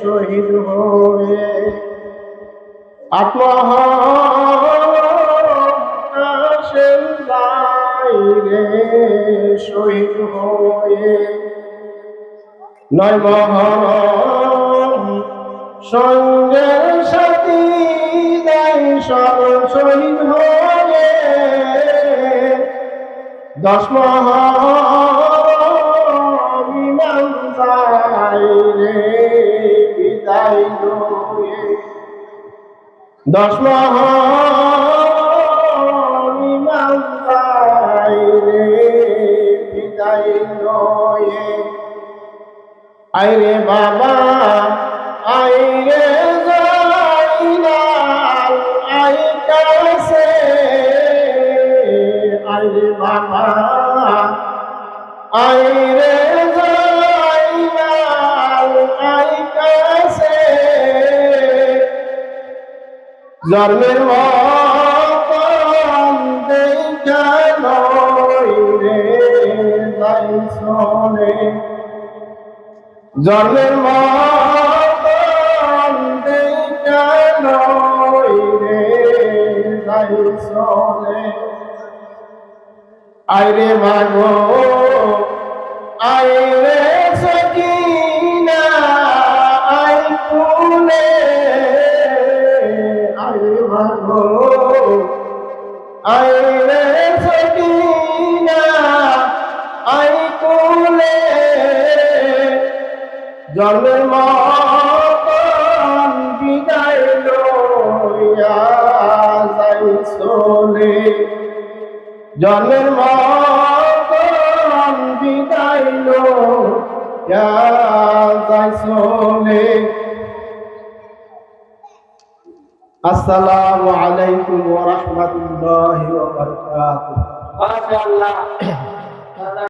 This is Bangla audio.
শহীদ কাশেম চাইরে শহীদ হয়ে। নয় মহরম সঙ্গের সাথী দেয় সব শহীদ হয়ে। দশ দশ আইরে বাবা আইরে আই কাছে। আইরে বাবা আইরে জন্মের শোনে। জন্মের শোনে। আইরে মাগো আইরে মাগো আইরে সকিনা আই কুলে মতন বিদায় লইয়া যাই চলে। জন্মের মতন বিদায় লইয়া যাই চলে। আসসালামু আলাইকুম ওয়া রাহমাতুল্লাহি ওয়া বারাকাতুহু মাশাআল্লাহ